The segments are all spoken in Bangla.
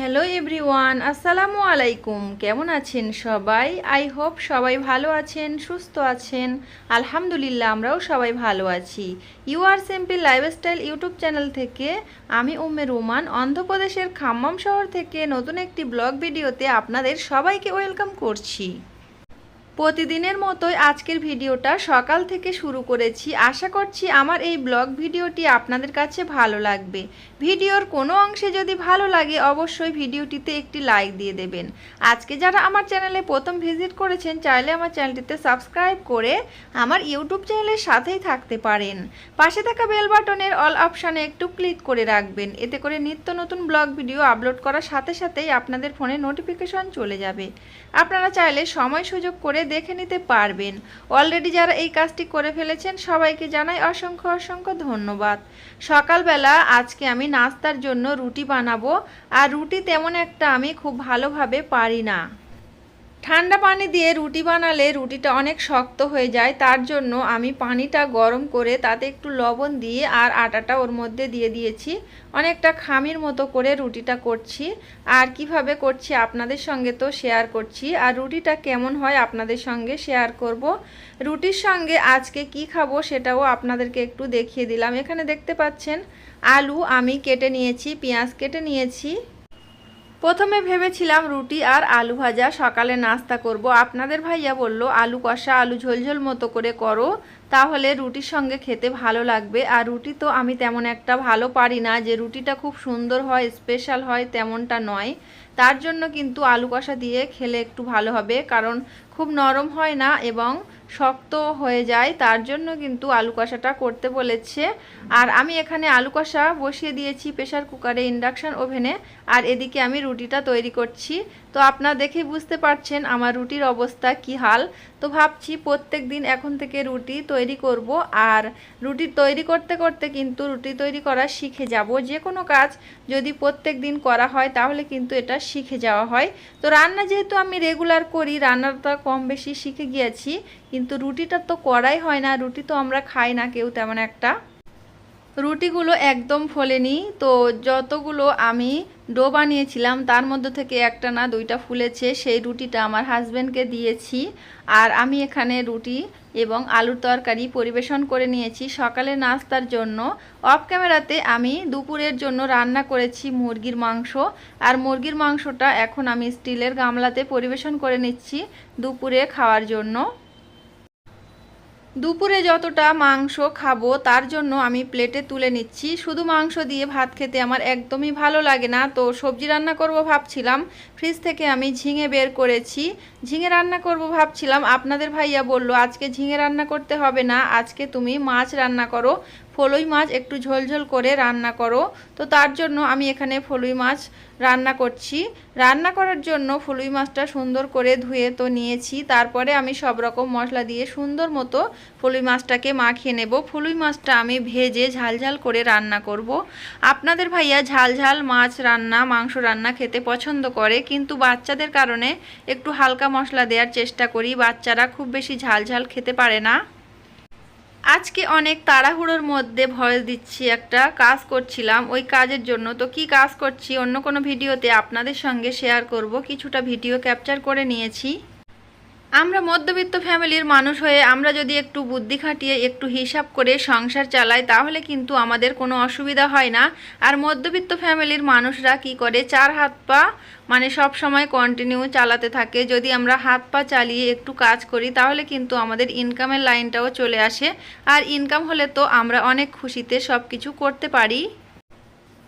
হ্যালো এভরিওয়ান আসসালামু আলাইকুম কেমন আছেন সবাই? আই হোপ সবাই ভালো আছেন, সুস্থ আছেন। আলহামদুলিল্লাহ, আমরাও সবাই ভালো আছি। You are simple lifestyle YouTube channel থেকে আমি উম্মে রোমান, অন্ধ্রপ্রদেশের খাম্মাম শহর থেকে নতুন একটি ব্লগ ভিডিওতে আপনাদের সবাইকে ওয়েলকাম করছি। প্রতিদিনের মতোই আজকের ভিডিওটা সকাল থেকে শুরু করেছি। আশা করছি আমার এই ব্লগ ভিডিওটি আপনাদের কাছে ভালো লাগবে। ভিডিওর কোনো অংশে যদি ভালো লাগে, অবশ্যই ভিডিওটিতে একটি লাইক দিয়ে দেবেন। আজকে যারা আমার চ্যানেলে প্রথম ভিজিট করেছেন, চাইলে আমার চ্যানেলটিতে সাবস্ক্রাইব করে আমার ইউটিউব চ্যানেলের সাথেই থাকতে পারেন। পাশে থাকা বেল বাটনের অল অপশানে একটু ক্লিক করে রাখবেন। এতে করে নিত্য নতুন ব্লগ ভিডিও আপলোড করার সাথে সাথেই আপনাদের ফোনে নোটিফিকেশন চলে যাবে। আপনারা চাইলে সময় সুযোগ করে দেখে নিতে পারবেন। অলরেডি যারা এই কাজটি করে ফেলেছেন, সবাইকে জানাই অসংখ্য অসংখ্য ধন্যবাদ। সকালবেলা আজকে আমি নাস্তার জন্য রুটি বানাবো, আর রুটি তেমন একটা আমি খুব ভালোভাবে পারি না। ঠান্ডা পানি দিয়ে রুটি বানালে রুটিটা অনেক শক্ত হয়ে যায়, তার জন্য আমি পানিটা গরম করে তাতে একটু লবণ দিয়ে আর আটাটা ওর মধ্যে দিয়ে দিয়েছি। অনেকটা খামির মতো করে রুটিটা করছি। আর কীভাবে করছি আপনাদের সঙ্গে তো শেয়ার করছি। আর রুটিটা কেমন হয় আপনাদের সঙ্গে শেয়ার করব। রুটির সঙ্গে আজকে কি খাব সেটাও আপনাদেরকে একটু দেখিয়ে দিলাম। এখানে দেখতে পাচ্ছেন, আলু আমি কেটে নিয়েছি, পেঁয়াজ কেটে নিয়েছি। প্রথমে ভেবেছিলাম রুটি আর আলু ভাজা, সকালে নাস্তা করব। আপনাদের ভাইয়া বলল, আলু কষা, আলু ঝোলঝোল মতো করে করো, তাহলে রুটির সঙ্গে খেতে ভালো লাগবে। আর রুটি তো আমি তেমন একটা ভালো পারি না, যে রুটিটা খুব সুন্দর হয় স্পেশাল হয়, তেমনটা নয়। তার জন্য কিন্তু আলু কষা দিয়ে খেলে একটু ভালো হবে, কারণ খুব নরম হয় না এবং শক্ত হয়ে যায়, তার জন্য কিন্তু আলু কষাটা করতে বলেছে। আর আমি এখানে আলু কষা বসিয়ে দিয়েছি প্রেশার কুকারে ইন্ডাকশান ওভেনে। আর এদিকে আমি রুটিটা তৈরি করছি। তো আপনারা দেখে বুঝতে পারছেন আমার রুটির অবস্থা কি হাল। তো ভাবছি প্রত্যেক দিন এখন থেকে রুটি তৈরি করব। আর রুটি তৈরি করতে করতে কিন্তু রুটি তৈরি করা শিখে যাব। যে কোনো কাজ যদি প্রত্যেক দিন করা হয়, তাহলে কিন্তু এটা শিখে যাওয়া হয়। তো রান্না যেহেতু আমি রেগুলার করি, রান্নাটা কম বেশি শিখে গিয়েছি। কিন্তু রুটিটা তো করাই হয় না, রুটি তো আমরা খাই না কেউ তেমন একটা। রুটিগুলো একদম ফোলেনি, তো যতগুলো আমি ডো বানিয়েছিলাম তার মধ্যে থেকে একটা না দুইটা ফুলেছে, সেই রুটিটা আমার হাজব্যান্ডকে দিয়েছি। আর আমি এখানে রুটি এবং আলুর তরকারি পরিবেশন করে নিয়েছি সকালে নাস্তার জন্য। অফ ক্যামেরাতে আমি দুপুরের জন্য রান্না করেছি মুরগির মাংস। আর মুরগির মাংসটা এখন আমি স্টিলের গামলাতে পরিবেশন করে নিচ্ছি দুপুরে খাওয়ার জন্য। দুপুরে যতটা মাংস খাব, তার জন্য আমি প্লেটে তুলে নিচ্ছি। শুধু মাংস দিয়ে ভাত খেতে আমার একদমই ভালো লাগে না। তো সবজি রান্না করব ভাবছিলাম। ফ্রিজ থেকে আমি ঝিঙে বের করেছি। ঝিঙে রান্না করব ভাবছিলাম। আপনাদের ভাইয়া বলল, আজকে ঝিঙে রান্না করতে হবে না। আজকে তুমি মাছ রান্না করো। ফলুই মাছ একটু ঝোলঝোল করে রান্না করো। তো তার জন্য আমি এখানে ফলুই মাছ রান্না করছি। রান্না করার জন্য ফলুই মাছটা সুন্দর করে ধুয়ে তো নিয়েছি। তারপরে আমি সব রকম মশলা দিয়ে সুন্দর মতো ফলুই মাছটাকে মাখিয়ে নেব। ফলুই মাছটা আমি ভেজে ঝালঝাল করে রান্না করব। আপনাদের ভাইয়া ঝাল ঝাল মাছ রান্না, মাংস রান্না খেতে পছন্দ করে, কিন্তু বাচ্চাদের কারণে একটু হালকা মশলা দেওয়ার চেষ্টা করি। বাচ্চারা খুব বেশি ঝাল ঝাল খেতে পারে না। আজকে অনেক তাড়াহুড়োর মধ্যে ভয়েস দিচ্ছি, একটা কাজ করছিলাম। ওই কাজের জন্য। তো কি কাজ করছি? অন্য কোনো ভিডিওতে আপনাদের সঙ্গে শেয়ার করব। কিছুটা ভিডিও ক্যাপচার করে নিয়েছি। আমরা মধ্যবিত্ত ফ্যামিলির মানুষ হয়ে আমরা যদি একটু বুদ্ধি খাটিয়ে, একটু হিসাব করে সংসার চালাই, তাহলে কিন্তু আমাদের কোনো অসুবিধা হয় না। আর মধ্যবিত্ত ফ্যামিলির মানুষরা কি করে? চার হাত পা মানে সব সময় কন্টিনিউ চালাতে থাকে। যদি আমরা হাত পা চালিয়ে একটু কাজ করি, তাহলে কিন্তু আমাদের ইনকামের লাইনটাও চলে আসে। আর ইনকাম হলে তো আমরা অনেক খুশিতে সব কিছু করতে পারি।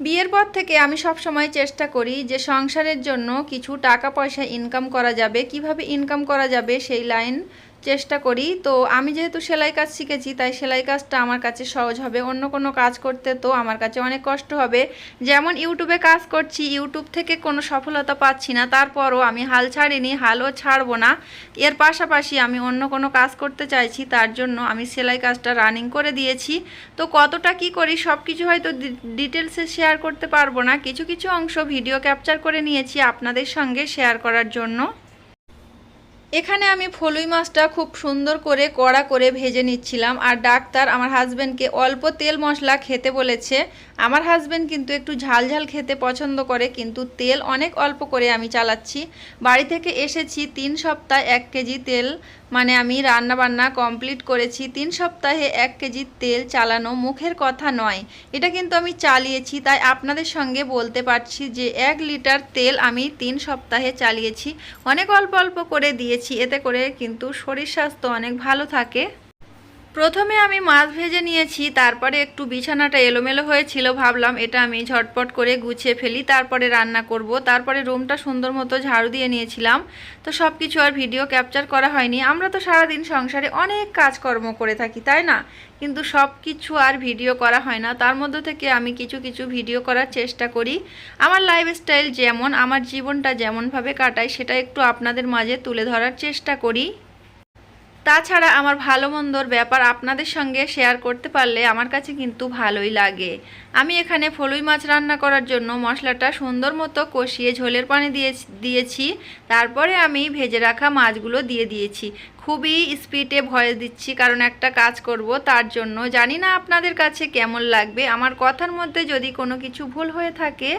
বিয়ের পর থেকে আমি সব সময় চেষ্টা করি যে সংসারের জন্য কিছু টাকা পয়সা ইনকাম করা যাবে। কীভাবে ইনকাম করা যাবে সেই লাইন চেষ্টা করি। তো আমি যেহেতু সেলাই কাজ শিখেছি, তাই সেলাই কাজটা আমার কাছে সহজ হবে। অন্য কোনো কাজ করতে তো আমার কাছে অনেক কষ্ট হবে। যেমন ইউটিউবে কাজ করছি, ইউটিউব থেকে কোনো সফলতা পাচ্ছি না। তারপরও আমি হাল ছাড়িনি, হালও ছাড়বো না। এর পাশাপাশি আমি অন্য কোনো কাজ করতে চাইছি, তার জন্য আমি সেলাই কাজটা রানিং করে দিয়েছি। তো কতটা কি করি সব কিছু হয়তো ডিটেলসে শেয়ার করতে পারব না। কিছু কিছু অংশ ভিডিও ক্যাপচার করে নিয়েছি আপনাদের সঙ্গে শেয়ার করার জন্য। এখানে আমি ফলুই মাছটা খুব সুন্দর করে কড়া করে ভেজে নিচ্ছিলাম আর ডাক্তার আমার হাজব্যান্ডকে অল্প তেল মশলা খেতে বলেছে। আমার হাজব্যান্ড কিন্তু একটু ঝাল ঝাল খেতে পছন্দ করে, কিন্তু তেল অনেক অল্প করে আমি চালাচ্ছি। বাড়ি থেকে এসেছি তিন সপ্তাহ এক কেজি তেল। মানে আমি রান্না বান্না কমপ্লিট করেছি, তিন সপ্তাহে এক কেজি তেল চালানো মুখের কথা নয়। এটা কিন্তু আমি চালিয়েছি, তাই আপনাদের সঙ্গে বলতে পারছি যে এক লিটার তেল আমি তিন সপ্তাহে চালিয়েছি। অনেক অল্প অল্প করে দিয়েছি, এতে করে কিন্তু শরীর স্বাস্থ্য অনেক ভালো থাকে। প্রথমে আমি মাছ ভেজে নিয়েছি, তারপরে একটু বিছানাটা এলোমেলো হয়েছিল, ভাবলাম এটা আমি ঝটপট করে গুছিয়ে ফেলি, তারপরে রান্না করব। তারপরে রুমটা সুন্দর মতো ঝাড়ু দিয়ে নিয়েছিলাম। তো সব কিছু আর ভিডিও ক্যাপচার করা হয়নি। আমরা তো সারাদিন সংসারে অনেক কাজকর্ম করে থাকি, তাই না? কিন্তু সব কিছু আর ভিডিও করা হয় না। তার মধ্যে থেকে আমি কিছু কিছু ভিডিও করার চেষ্টা করি। আমার লাইফস্টাইল যেমন, আমার জীবনটা যেমনভাবে কাটাই, সেটা একটু আপনাদের মাঝে তুলে ধরার চেষ্টা করি। তাছাড়া আমার ভালো মন্দর ব্যাপার আপনাদের সঙ্গে শেয়ার করতে পারলে আমার কাছে কিন্তু ভালোই লাগে। আমি এখানে ফলুই মাছ রান্না করার জন্য মশলাটা সুন্দর মতো কষিয়ে ঝোলের পানি দিয়ে, দিয়েছি। তারপরে আমি ভেজে রাখা মাছগুলো দিয়ে দিয়েছি। খুবই স্পিডে ভয়েস দিচ্ছি কারণ একটা কাজ করব তার জন্য। জানি না আপনাদের কাছে কেমন লাগবে। আমার কথার মধ্যে যদি কোনো কিছু ভুল হয়ে থাকে,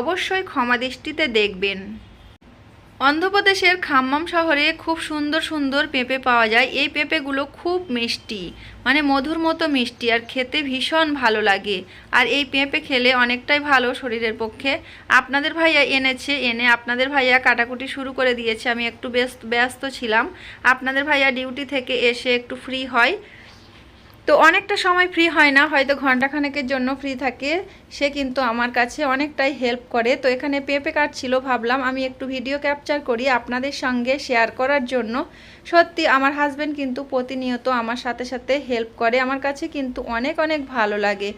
অবশ্যই ক্ষমা দৃষ্টিতে দেখবেন। অন্ধ্রপ্রদেশের খাম্মাম শহরে খুব সুন্দর সুন্দর পেঁপে পাওয়া যায়। এই পেঁপেগুলো খুব মিষ্টি মানে মধুর মতো মিষ্টি আর খেতে ভীষণ ভালো লাগে। আর এই পেঁপে খেলে অনেকটাই ভালো শরীরের পক্ষে। আপনাদের ভাইয়া এনেছে, এনে আপনাদের ভাইয়া কাটাকুটি শুরু করে দিয়েছে। আমি একটু ব্যস্ত ব্যস্ত ছিলাম। আপনাদের ভাইয়া ডিউটি থেকে এসে একটু ফ্রি হয়। তো অনেকটা সময় ফ্রি হয় না, হয়তো ঘন্টাখানেকের জন্য ফ্রি থাকে। সে কিন্তু আমার কাছে অনেকটাই হেল্প করে। তো এখানে পেঁপে কাটছিল ভাবলাম আমি একটু ভিডিও ক্যাপচার করি আপনাদের সঙ্গে শেয়ার করার জন্য। সত্যি আমার হাজব্যান্ড কিন্তু প্রতিনিয়ত আমার সাথে সাথে হেল্প করে। আমার কাছে কিন্তু অনেক অনেক ভালো লাগে।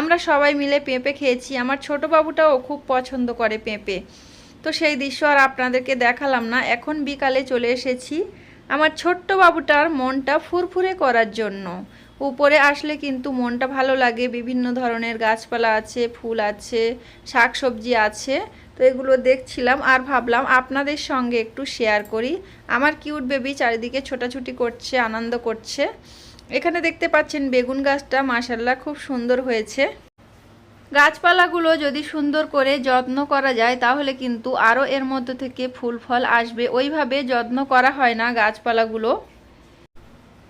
আমরা সবাই মিলে পেঁপে খেয়েছি। আমার ছোট বাবুটাও খুব পছন্দ করে পেঁপে। তো সেই দৃশ্য আর আপনাদেরকে দেখালাম না। এখন বিকালে চলে এসেছি আমার ছোট্ট বাবুটার মনটা ফুরফুরে করার জন্য। উপরে আসলে কিন্তু মনটা ভালো লাগে, বিভিন্ন ধরনের গাছপালা আছে, ফুল আছে, শাকসবজি আছে, তো এগুলো দেখছিলাম আর ভাবলাম আপনাদের সঙ্গে একটু শেয়ার করি। আমার কিউট বেবি চারিদিকে ছোটাছুটি করছে, আনন্দ করছে। এখানে দেখতে পাচ্ছেন বেগুন গাছটা মাসাল্লাহ খুব সুন্দর হয়েছে। গাছপালাগুলো যদি সুন্দর করে যত্ন করা যায়, তাহলে কিন্তু আরও এর মধ্যে থেকে ফুল ফল আসবে। ওইভাবে যত্ন করা হয় না গাছপালাগুলো।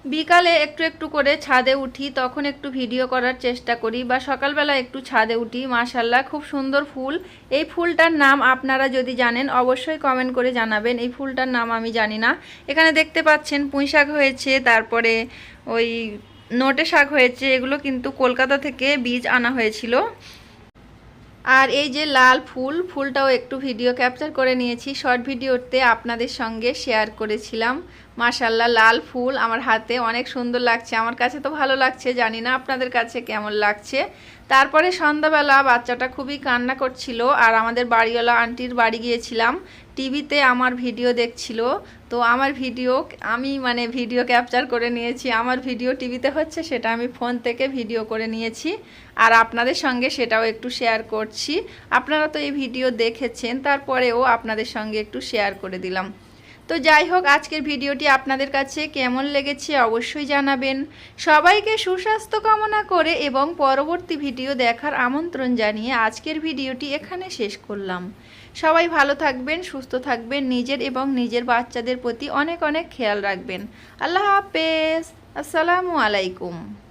বিকালে একটু একটু করে ছাদে উঠি, তখন একটু ভিডিও করার চেষ্টা করি বা সকালবেলা একটু ছাদে উঠি, মাশাল্লাহ, খুব সুন্দর ফুল। এই ফুলটার নাম আপনারা যদি জানেন, অবশ্যই কমেন্ট করে জানাবেন। এই ফুলটার নাম আমি জানি না। এখানে দেখতে পাচ্ছেন পুঁই শাক হয়েছে, তারপরে ওই নোটে শাক হয়েছে, এগুলো কিন্তু কলকাতা থেকে বীজ আনা হয়েছিল। আর এই যে লাল ফুল, ফুলটাও একটু ভিডিও ক্যাপচার করে নিয়েছি। শর্ট ভিডিওতে আপনাদের সঙ্গে শেয়ার করেছিলাম। মাশাল্লাহ লাল ফুল আমার হাতে অনেক সুন্দর লাগছে। আমার কাছে তো ভালো লাগছে, জানি না আপনাদের কাছে কেমন লাগছে। তারপরে সন্ধ্যাবেলা বাচ্চাটা খুবই কান্না করছিল আর আমাদের বাড়িওয়ালা আন্টির বাড়ি গিয়েছিলাম। টিভিতে আমার ভিডিও দেখছিল, তো আমার ভিডিও, আমি মানে ভিডিও ক্যাপচার করে নিয়েছি। আমার ভিডিও টিভিতে হচ্ছে, সেটা আমি ফোন থেকে ভিডিও করে নিয়েছি। আর আপনাদের সঙ্গে সেটাও একটু শেয়ার করছি। আপনারা তো এই ভিডিও দেখেছেন, তারপরেও আপনাদের সঙ্গে একটু শেয়ার করে দিলাম। তো যাই হোক, আজকের ভিডিওটি আপনাদের কাছে কেমন লেগেছে অবশ্যই জানাবেন। সবাইকে সুস্বাস্থ্য কামনা করে এবং পরবর্তী ভিডিও দেখার আমন্ত্রণ জানিয়ে আজকের ভিডিওটি এখানে শেষ করলাম। সবাই ভালো থাকবেন, সুস্থ থাকবেন, নিজের এবং নিজের বাচ্চাদের প্রতি অনেক অনেক খেয়াল রাখবেন। আল্লাহ হাফেজ। আসসালামু আলাইকুম।